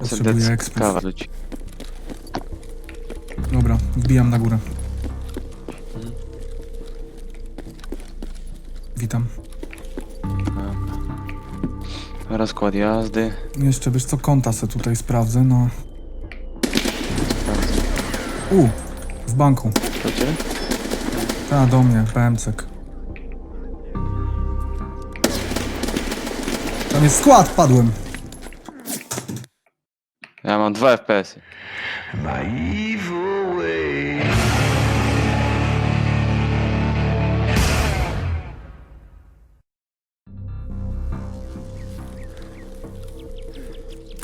Potrzebuję ekspres. kawa. Dobra, wbijam na górę. Witam. Rozkład jazdy. Jeszcze wiesz co, konta se tutaj sprawdzę, no. U, w banku. To cię? Ta, do mnie, PMCek. Tam jest skład, padłem. Mam dwa FPS-y. my evil way.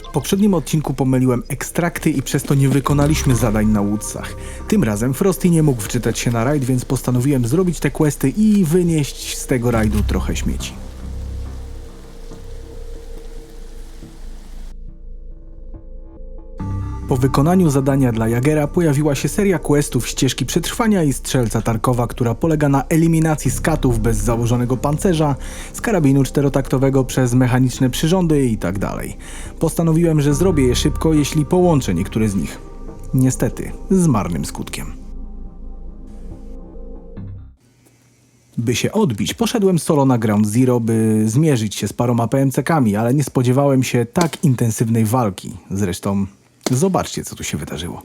W poprzednim odcinku pomyliłem ekstrakty i przez to nie wykonaliśmy zadań na łódcach. Tym razem Frosty nie mógł wczytać się na rajd, więc postanowiłem zrobić te questy i wynieść z tego rajdu trochę śmieci. Po wykonaniu zadania dla Jagera pojawiła się seria questów ścieżki przetrwania i strzelca Tarkowa, która polega na eliminacji skatów bez założonego pancerza, z karabinu czterotaktowego przez mechaniczne przyrządy itd. Postanowiłem, że zrobię je szybko, jeśli połączę niektóre z nich. Niestety, z marnym skutkiem. By się odbić, poszedłem solo na Ground Zero, by zmierzyć się z paroma PMC-kami, ale nie spodziewałem się tak intensywnej walki. Zresztą, zobaczcie, co tu się wydarzyło.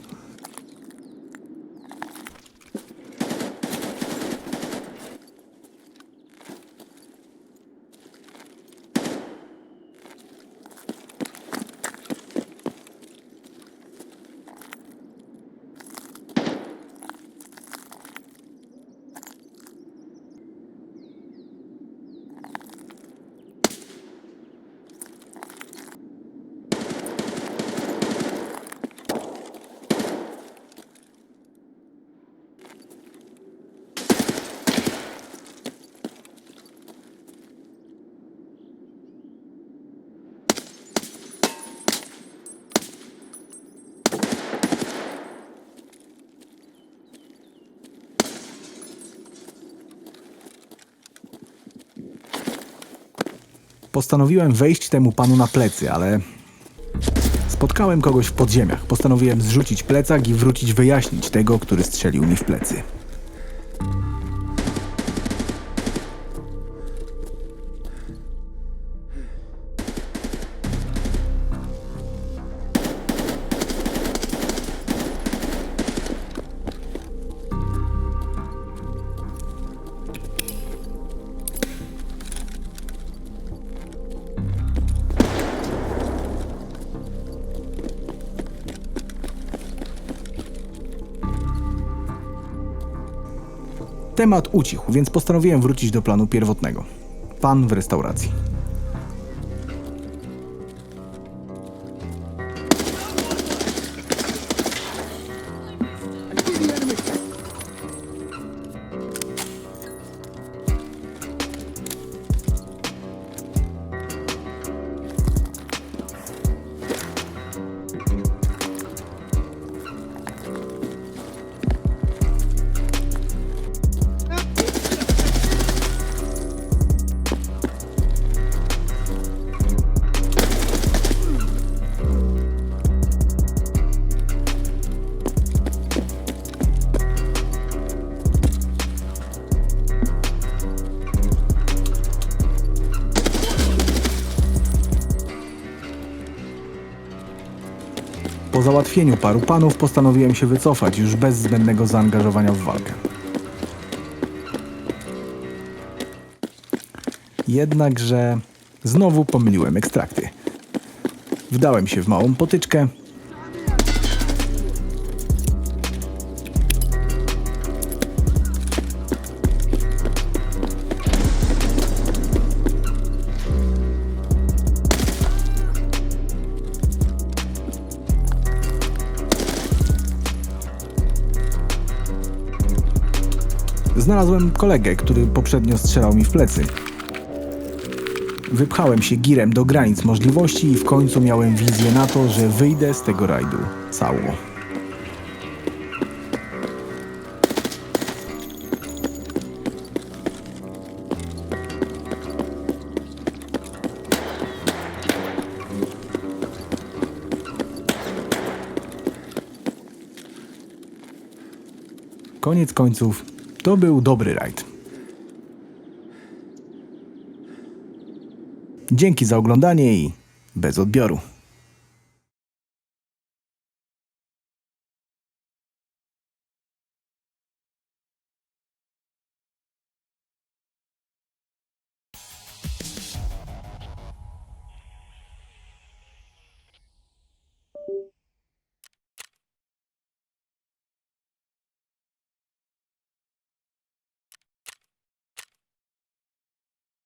Postanowiłem wejść temu panu na plecy, ale spotkałem kogoś w podziemiach. Postanowiłem zrzucić plecak i wrócić wyjaśnić tego, który strzelił mi w plecy. Temat ucichł, więc postanowiłem wrócić do planu pierwotnego. Pan w restauracji. Po załatwieniu paru panów postanowiłem się wycofać już bez zbędnego zaangażowania w walkę. Jednakże znowu pomyliłem ekstrakty. Wdałem się w małą potyczkę. Znalazłem kolegę, który poprzednio strzelał mi w plecy. Wypchałem się girem do granic możliwości i w końcu miałem wizję na to, że wyjdę z tego rajdu cało. Koniec końców to był dobry rajd. Dzięki za oglądanie i bez odbioru.